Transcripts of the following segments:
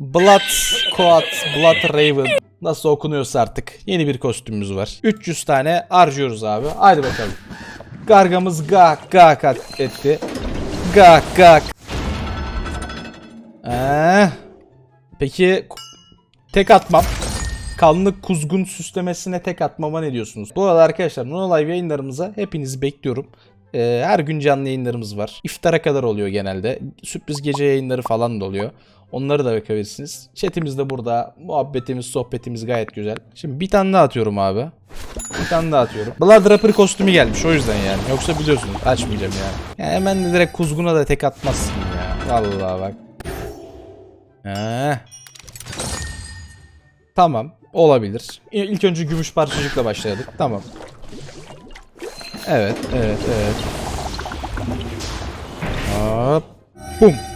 Blood Coat, Blood Raven. Nasıl okunuyorsa artık. Yeni bir kostümümüz var. 300 tane harcıyoruz abi. Hadi bakalım. Gargamız gak gak etti. Gak gak. Ee, peki tek atmam. Kanlı kuzgun süslemesine tek atmama ne diyorsunuz? Bu arada arkadaşlar Nono Live yayınlarımıza hepinizi bekliyorum. Ee, her gün canlı yayınlarımız var. İftara kadar oluyor genelde. Sürpriz gece yayınları falan da oluyor. Onları da bakabilirsiniz. Chatimiz de burada. Muhabbetimiz, sohbetimiz gayet güzel. Şimdi bir tane daha atıyorum abi. Bir tane daha atıyorum. Blood Rapper kostümü gelmiş o yüzden yani. Yoksa biliyorsunuz açmayacağım yani. yani hemen de direkt kuzguna da tek atmazsın ya. Vallahi bak. Ee. Tamam. Olabilir. İlk önce gümüş parçacıkla başladık. Tamam. Evet, evet, evet. Hop. Bum.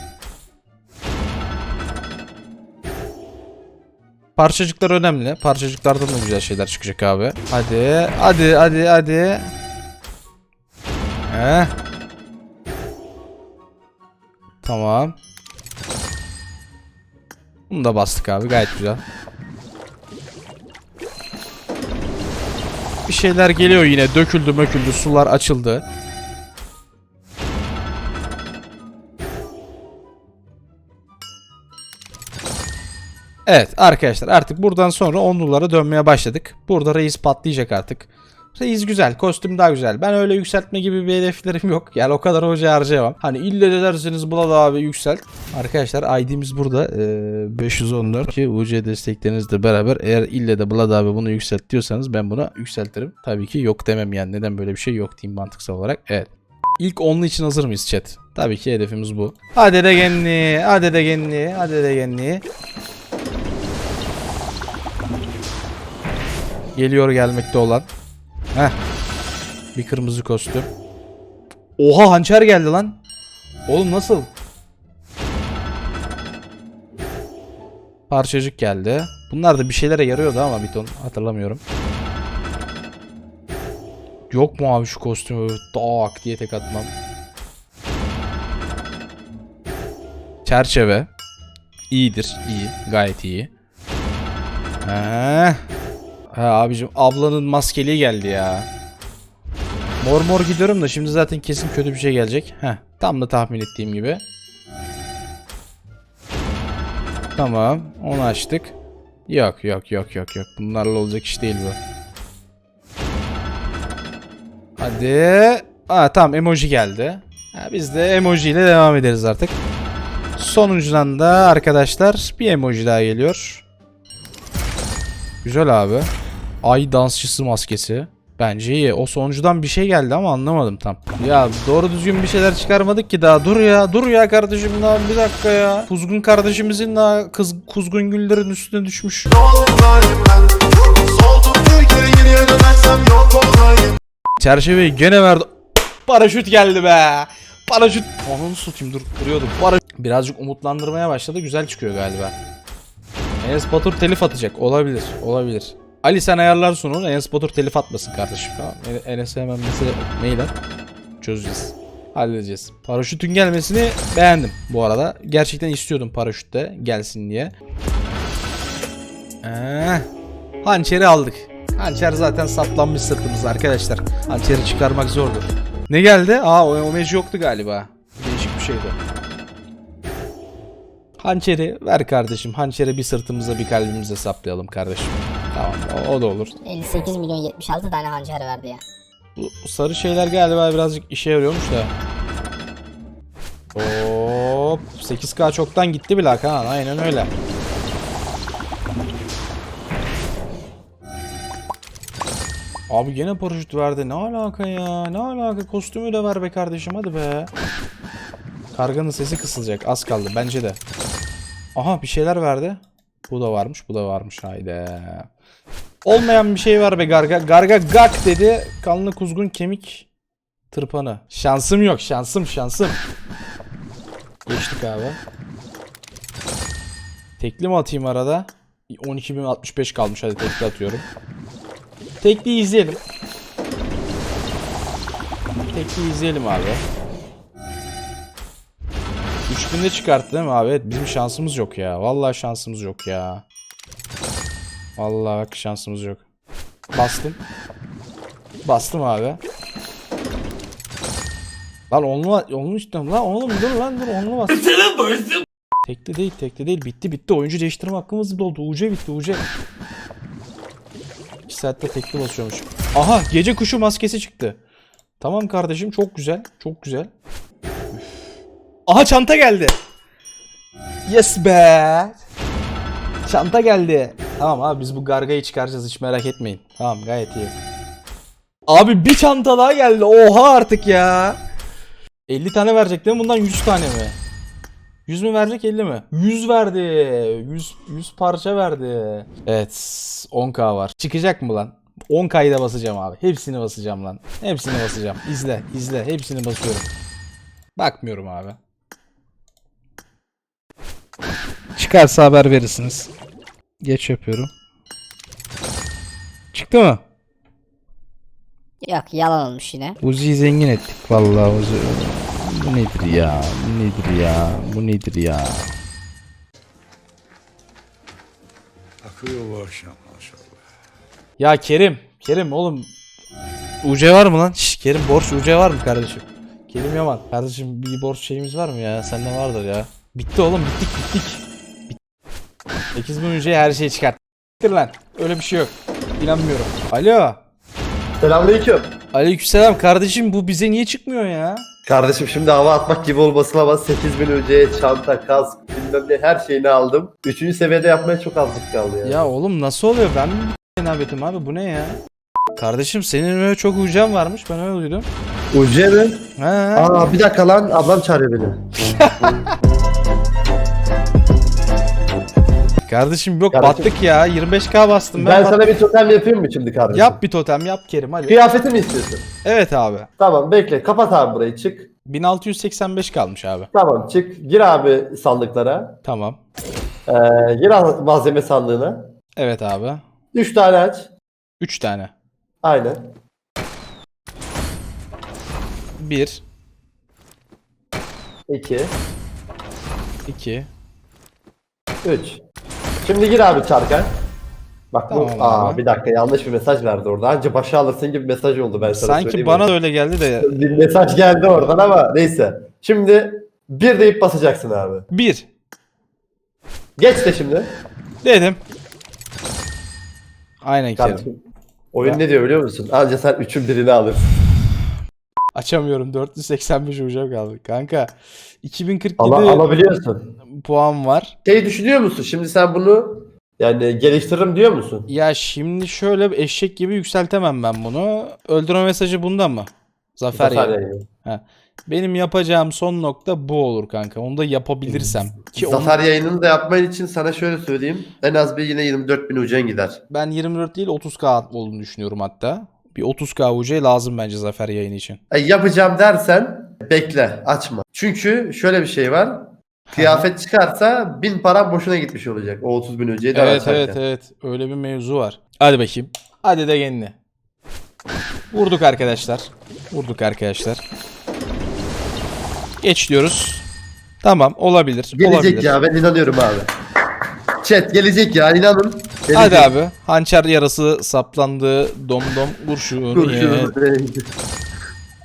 Parçacıklar önemli. Parçacıklardan da güzel şeyler çıkacak abi. Hadi, hadi, hadi, hadi. Heh. Tamam. Bunu da bastık abi. Gayet güzel. Bir şeyler geliyor yine. Döküldü möküldü. Sular açıldı. Evet arkadaşlar artık buradan sonra onlulara dönmeye başladık. Burada reis patlayacak artık. Reis güzel, kostüm daha güzel. Ben öyle yükseltme gibi bir hedeflerim yok. Yani o kadar hoca harcayamam. Hani ille de derseniz Blood abi yükselt. Arkadaşlar ID'miz burada. Ee, 514 ki UC desteklerinizle beraber eğer ille de Blood abi bunu yükselt diyorsanız ben buna yükseltirim. Tabii ki yok demem yani. Neden böyle bir şey yok diyeyim mantıksal olarak. Evet. İlk onlu için hazır mıyız chat? Tabii ki hedefimiz bu. Hadi de genli, hadi de genli, hadi de genli. Geliyor gelmekte olan. Heh. Bir kırmızı kostüm. Oha hançer geldi lan. Oğlum nasıl? Parçacık geldi. Bunlar da bir şeylere yarıyordu ama bir ton hatırlamıyorum. Yok mu abi şu kostümü tak diye tek atmam. Çerçeve. İyidir, iyi. Gayet iyi. Heh. Ha abicim ablanın maskeliği geldi ya. Mor mor gidiyorum da şimdi zaten kesin kötü bir şey gelecek. Heh, tam da tahmin ettiğim gibi. Tamam, onu açtık. Yok yok yok yok yok. Bunlarla olacak iş değil bu. Hadi. Aa tamam emoji geldi. Ha, biz de emoji ile devam ederiz artık. Sonuncudan da arkadaşlar bir emoji daha geliyor. Güzel abi. Ay dansçısı maskesi. Bence iyi. O sonuncudan bir şey geldi ama anlamadım tam. Ya doğru düzgün bir şeyler çıkarmadık ki daha. Dur ya, dur ya kardeşim daha bir dakika ya. Kuzgun kardeşimizin daha kız kuzgun güllerin üstüne düşmüş. Çerçeveyi gene verdi. Paraşüt geldi be. Paraşüt. Onu tutayım dur duruyordum. Paraşüt. Birazcık umutlandırmaya başladı. Güzel çıkıyor galiba. Enes Batur telif atacak. Olabilir. Olabilir. Ali sen ayarlarsın onu. Enes Batur telif atmasın kardeşim. Tamam. En- Enes'e hemen mesela mail at. Çözeceğiz. Halledeceğiz. Paraşütün gelmesini beğendim bu arada. Gerçekten istiyordum paraşüt de gelsin diye. Ee, hançeri aldık. Hançer zaten saplanmış sırtımızda arkadaşlar. Hançeri çıkarmak zordur. Ne geldi? Aa o emoji yoktu galiba. Değişik bir şeydi. Hançeri ver kardeşim. Hançeri bir sırtımıza bir kalbimize saplayalım kardeşim. Tamam o, o da olur. 58 milyon 76 tane hançer verdi ya. Bu sarı şeyler galiba birazcık işe yarıyormuş da. Hop 8K çoktan gitti bile Hakan. Aynen öyle. Abi gene paraşüt verdi. Ne alaka ya? Ne alaka? Kostümü de ver be kardeşim hadi be. Karganın sesi kısılacak. Az kaldı bence de. Aha bir şeyler verdi. Bu da varmış, bu da varmış. Haydi. Olmayan bir şey var be Garga. Garga gak dedi. Kanlı kuzgun kemik tırpanı. Şansım yok. Şansım şansım. Geçtik abi. Tekli mi atayım arada? 12.065 kalmış. Hadi tekli atıyorum. Tekli izleyelim. Tekli izleyelim abi. 3000'de çıkarttı değil mi abi? Evet bizim şansımız yok ya. Vallahi şansımız yok ya. Vallahi bak şansımız yok. Bastım. Bastım abi. Lan onlu onlu istiyorum lan oğlum dur lan dur onlu bas. Tekli değil tekli değil bitti bitti oyuncu değiştirme hakkımız doldu UC bitti UC. 2 saatte tekli basıyormuş. Aha gece kuşu maskesi çıktı. Tamam kardeşim çok güzel çok güzel. Üf. Aha çanta geldi. Yes be. Çanta geldi. Tamam abi biz bu gargayı çıkaracağız hiç merak etmeyin. Tamam gayet iyi. Abi bir çanta daha geldi. Oha artık ya. 50 tane verecek değil mi? Bundan 100 tane mi? 100 mü verecek 50 mi? 100 verdi. 100, 100 parça verdi. Evet 10k var. Çıkacak mı lan? 10k'yı da basacağım abi. Hepsini basacağım lan. Hepsini basacağım. İzle izle. Hepsini basıyorum. Bakmıyorum abi. Çıkarsa haber verirsiniz. Geç yapıyorum. Çıktı mı? Yok yalan olmuş yine. Uzi'yi zengin ettik vallahi Uzi. Bu nedir ya? Bu nedir ya? Bu nedir ya? Akıyor bu akşam maşallah. Ya Kerim, Kerim oğlum UC var mı lan? Şş, Kerim borç UC var mı kardeşim? Kerim Yaman kardeşim bir borç şeyimiz var mı ya? Sende vardır ya. Bitti oğlum bittik bittik. Bit 8000 UC'ye her şeyi çıkart. Siktir lan. Öyle bir şey yok. İnanmıyorum. Alo. Selamünaleyküm. Aleykümselam kardeşim bu bize niye çıkmıyor ya? Kardeşim şimdi hava atmak gibi olmasın ama 8000 önceye çanta, kask, bilmem ne her şeyini aldım. Üçüncü seviyede yapmaya çok azlık kaldı ya. Ya oğlum nasıl oluyor? Ben mi cenabetim abi bu ne ya? Kardeşim senin öyle çok UC'n varmış ben öyle duydum. Uce mi? He. Aa bir dakika lan ablam çağırıyor beni. Kardeşim yok Kardeşim- battık ya 25k bastım ben. Ben sana bir totem yapayım mı şimdi kardeşim? Yap bir totem yap Kerim hadi. Kıyafeti mi istiyorsun? Evet abi. Tamam bekle kapat abi burayı çık. 1685 kalmış abi. Tamam çık gir abi sandıklara. Tamam. Ee, gir al- malzeme sandığına. Evet abi. 3 tane aç. 3 tane. Aynen. 1 2 2 3. Şimdi gir abi çarka. Bak Tamam bu aa abi. bir dakika yanlış bir mesaj verdi orada. Anca başa alırsın gibi mesaj oldu ben sana Sanki söyleyeyim bana da öyle geldi de bir mesaj geldi oradan ama neyse. Şimdi bir deyip basacaksın abi. 1 Geç de şimdi. dedim. Aynen Kerim. Kardeşim. Oyun ne diyor biliyor musun? Anca sen üçün birini alırsın. Açamıyorum 485 ucam kaldı. Kanka 2047 Ama alabiliyorsun. puan var. Şey düşünüyor musun? Şimdi sen bunu yani geliştiririm diyor musun? Ya şimdi şöyle bir eşek gibi yükseltemem ben bunu. Öldürme mesajı bunda mı? Zafer, Zafer ya. yayını. Benim yapacağım son nokta bu olur kanka. Onu da yapabilirsem. Ki onu- Zafer yayınını da yapman için sana şöyle söyleyeyim. En az bir yine 24 bin ucen gider. ben 24 değil 30k olduğunu düşünüyorum hatta. Bir 30k UC lazım bence Zafer yayını için. E, yapacağım dersen bekle açma. Çünkü şöyle bir şey var. Kıyafet çıkarsa bin param boşuna gitmiş olacak. O 30 bin ucuyu da Evet açarken. evet evet. Öyle bir mevzu var. Hadi bakayım. Hadi de kendini. Vurduk arkadaşlar. Vurduk arkadaşlar. Geç diyoruz. Tamam olabilir. Gelecek olabilir. ya ben inanıyorum abi. Chat gelecek ya inanın. Hadi abi. Hançer yarası saplandı. Domdom kurşun. Ye.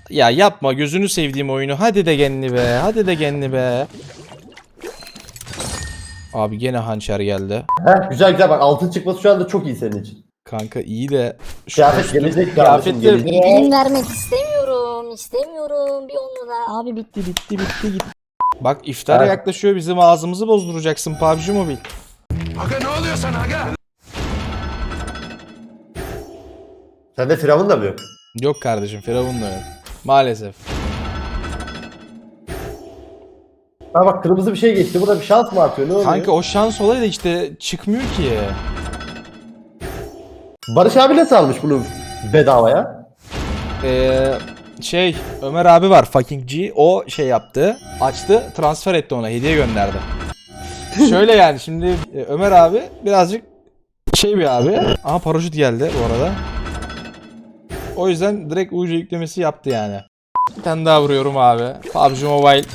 Ya yapma gözünü sevdiğim oyunu. Hadi de genli be. Hadi de genli be. Abi gene hançer geldi. Heh, güzel güzel bak altın çıkması şu anda çok iyi senin için. Kanka iyi de şu Kıyafet kostüm- gelecek kardeşim, gelecek. Benim vermek istemiyorum. istemiyorum. Bir onu da. Abi bitti bitti bitti gitti. Bak iftara Evet. yaklaşıyor bizim ağzımızı bozduracaksın PUBG Mobile. Aga ne oluyor sana aga? Sende firavun da mı yok? Yok kardeşim Firavun da yok. Maalesef. Ha bak kırmızı bir şey geçti. Burada bir şans mı atıyor? Ne oluyor? Kanka o şans olayı da işte çıkmıyor ki. Barış abi nasıl almış bunu bedavaya? Ee, şey Ömer abi var fucking G o şey yaptı açtı transfer etti ona hediye gönderdi. Şöyle yani şimdi e, Ömer abi birazcık şey bir abi ama paraşüt geldi bu arada. O yüzden direkt UC yüklemesi yaptı yani. Bir tane daha vuruyorum abi. PUBG Mobile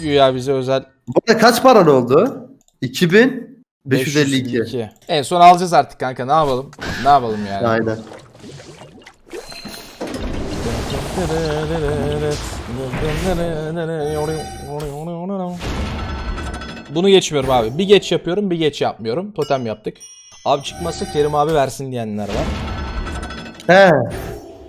Güya bize özel Bu arada kaç paran oldu? 2552. 552. En son alacağız artık kanka ne yapalım? Ne yapalım yani? Aynen. Bunu geçmiyorum abi. Bir geç yapıyorum, bir geç yapmıyorum. Totem yaptık. Abi çıkmazsa Kerim abi versin diyenler var. He.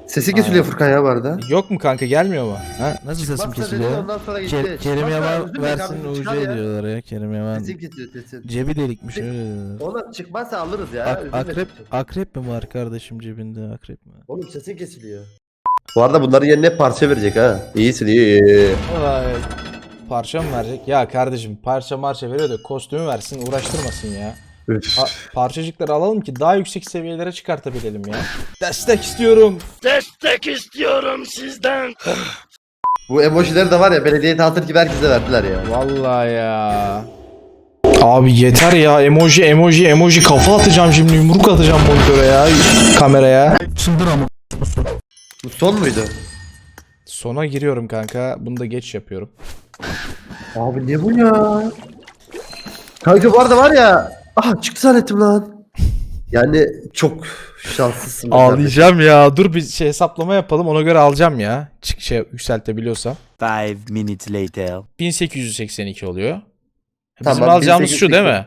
Sesi kesiliyor Furkan ya bu arada. Yok mu kanka gelmiyor mu? Ha? Nasıl sesim dedi, kesiliyor? ondan sonra gitti. Ke- Kerim Çıkmazsa Yaman üzülme versin UC çıkar ya. diyorlar ya Kerim Yaman. Sesin sesin. Cebi delikmiş öyle diyorlar. Oğlum çıkmazsa alırız ya. Ak- üzülme akrep sesin. akrep mi var kardeşim cebinde akrep mi? Oğlum sesin kesiliyor. Bu arada bunların yerine parça verecek ha. İyisin iyi. iyi. Vay. Parça mı verecek? Ya kardeşim parça marça veriyor da kostümü versin uğraştırmasın ya. Pa- parçacıkları alalım ki daha yüksek seviyelere çıkartabilelim ya. Destek istiyorum. Bu emojileri de var ya belediye dağıtır gibi herkese verdiler ya. Vallahi ya. Abi yeter ya emoji emoji emoji kafa atacağım şimdi yumruk atacağım monitöre ya kameraya. Bu son muydu? Sona giriyorum kanka bunu da geç yapıyorum. Abi ne bu ya? Kanka bu arada var ya. Aha çıktı zannettim lan. Yani çok şanslısın. be kardeşim. Ağlayacağım ya dur bir şey hesaplama yapalım ona göre alacağım ya. Çık şey yükseltebiliyorsam. Five minutes later. 1882 oluyor. Bizim Tamam, alacağımız şu değil mi?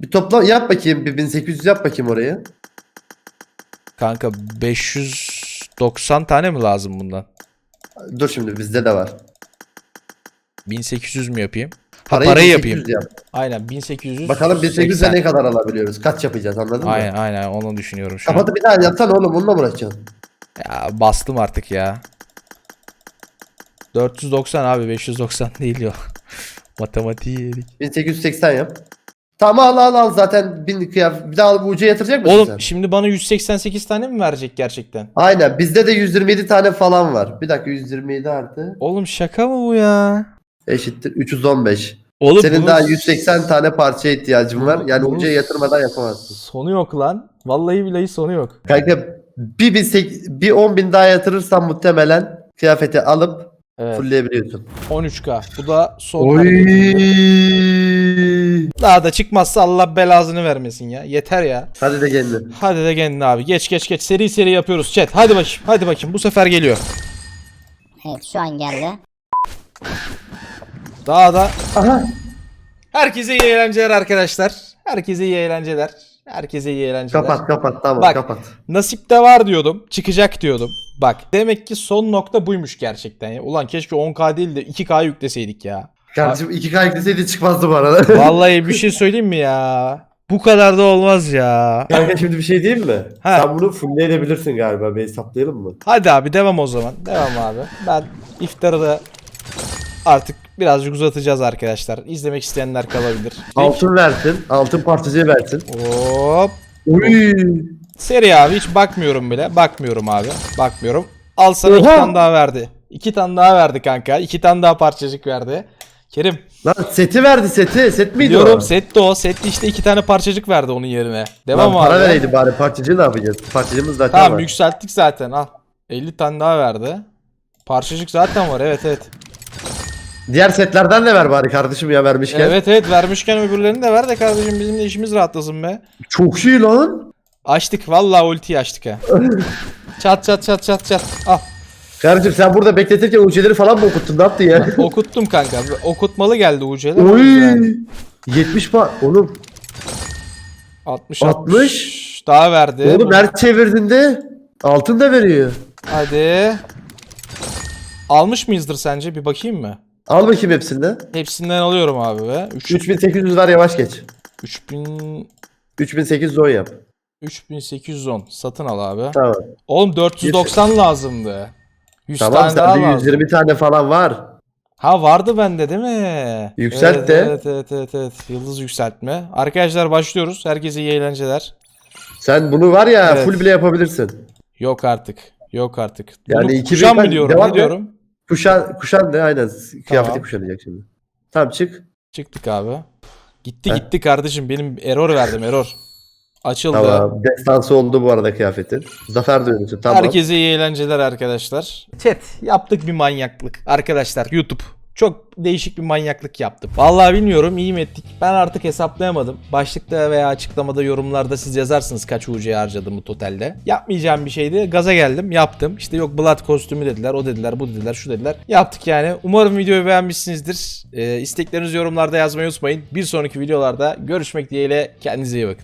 Bir toplam yap bakayım. Bir 1800 yap bakayım orayı. Kanka 590 tane mi lazım bundan? Dur şimdi bizde de var. 1800 mü yapayım? Parayı, parayı 1800 yapayım. Yap. Aynen 1800. Bakalım 1800'e ne kadar alabiliyoruz? Kaç yapacağız anladın mı? Aynen aynen onu düşünüyorum şu an. Kapatıp bir daha yapsan oğlum onunla mı uğraşacaksın? Ya bastım artık ya. 490 abi 590 değil yok. Matematiği yedik. 1880 yap. Tamam al al al zaten bin kıyaf. Bir daha bu ucuya yatıracak mısın Oğlum sen? şimdi bana 188 tane mi verecek gerçekten? Aynen bizde de 127 tane falan var. Bir dakika 127 artı Oğlum şaka mı bu ya? Eşittir 315. Oğlum Senin bunun daha 180 tane parçaya ihtiyacın var. Yani bunun ucuya yatırmadan yapamazsın. Sonu yok lan. Vallahi billahi sonu yok. Kanka bir, bir, sek- bir 10 bin daha yatırırsan muhtemelen kıyafeti alıp Evet. fullleyebiliyorsun. 13k. Bu da son hareketim. Daha da çıkmazsa Allah belasını vermesin ya. Yeter ya. Hadi de kendin. Hadi de kendine abi. Geç geç geç. Seri seri yapıyoruz chat. Hadi bakayım. Hadi bakayım. Bu sefer geliyor. Evet şu an geldi. Daha da Aha. herkese iyi eğlenceler arkadaşlar. Herkese iyi eğlenceler. Herkese iyi eğlenceler. Kapat kapat tamam Bak. kapat. Nasipte var diyordum. Çıkacak diyordum. Bak demek ki son nokta buymuş gerçekten ya. Ulan keşke 10k değil de 2k yükleseydik ya. Kardeşim 2K ekleseydi çıkmazdı bu arada. Vallahi bir şey söyleyeyim mi ya? Bu kadar da olmaz ya. Kanka şimdi bir şey diyeyim mi? Ha. Sen bunu fullleyebilirsin galiba. Bir hesaplayalım mı? Hadi abi devam o zaman. Devam abi. Ben iftarı da artık birazcık uzatacağız arkadaşlar. İzlemek isteyenler kalabilir. Altın versin. Altın parçacığı versin. Hop. Uy. Seri abi hiç bakmıyorum bile. Bakmıyorum abi. Bakmıyorum. Al sana iki tane daha verdi. İki tane daha verdi kanka. İki tane daha parçacık verdi. Kerim. Lan seti verdi seti. Set miydi Diyorum o? set de o. Set işte iki tane parçacık verdi onun yerine. Devam Lan abi. para vereydi bari parçacığı ne yapacağız? Parçacığımız zaten Tamam var. yükselttik zaten al. 50 tane daha verdi. Parçacık zaten var evet evet. Diğer setlerden de ver bari kardeşim ya vermişken. Evet evet vermişken öbürlerini de ver de kardeşim bizim de işimiz rahatlasın be. Çok iyi lan. Açtık vallahi ultiyi açtık ha. çat çat çat çat çat. Al Kardeşim sen burada bekletirken ucuları falan mı okuttun? Ne yaptın ya? okuttum kanka. Okutmalı geldi UC'ler. Oy. 70 pa... Oğlum, 60 60. 60 daha verdi. oğlum her çevirdiğinde altın da veriyor. Hadi. Almış mıyızdır sence? Bir bakayım mı? Al bakayım hepsinden. Hepsinden alıyorum abi be. 3 3800 var yavaş geç. 3000 3810 yap. 3810 satın al abi. Tamam. Oğlum 490 lazımdı. 100 Tamam tane daha lazım. 120 tane falan var. Ha vardı bende değil mi? Yükselt evet, de. Evet evet evet evet. Yıldız yükseltme. Arkadaşlar başlıyoruz. Herkese iyi eğlenceler. Sen bunu var ya Evet. full bile yapabilirsin. Yok artık. Yok artık. Yani Bunu 2000 kuşan mı diyorum? devam Ne diyorum? Kuşan, kuşan da aynen kıyafeti kuşanacak şimdi. Tamam çık. Çıktık abi. Gitti Heh. gitti kardeşim. Benim error verdim error. Açıldı. Tamam. Destansı oldu bu arada kıyafetin. Zafer dönüşü tamam. Herkese iyi eğlenceler arkadaşlar. Chat yaptık bir manyaklık. Arkadaşlar YouTube Çok değişik bir manyaklık yaptım. Vallahi bilmiyorum iyi mi ettik. Ben artık hesaplayamadım. Başlıkta veya açıklamada yorumlarda siz yazarsınız kaç UC harcadığımı totalde. Yapmayacağım bir şeydi. Gaza geldim yaptım. İşte yok Blood kostümü dediler o dediler bu dediler şu dediler. Yaptık yani. Umarım videoyu beğenmişsinizdir. Ee, isteklerinizi yorumlarda yazmayı unutmayın. Bir sonraki videolarda görüşmek dileğiyle kendinize iyi bakın.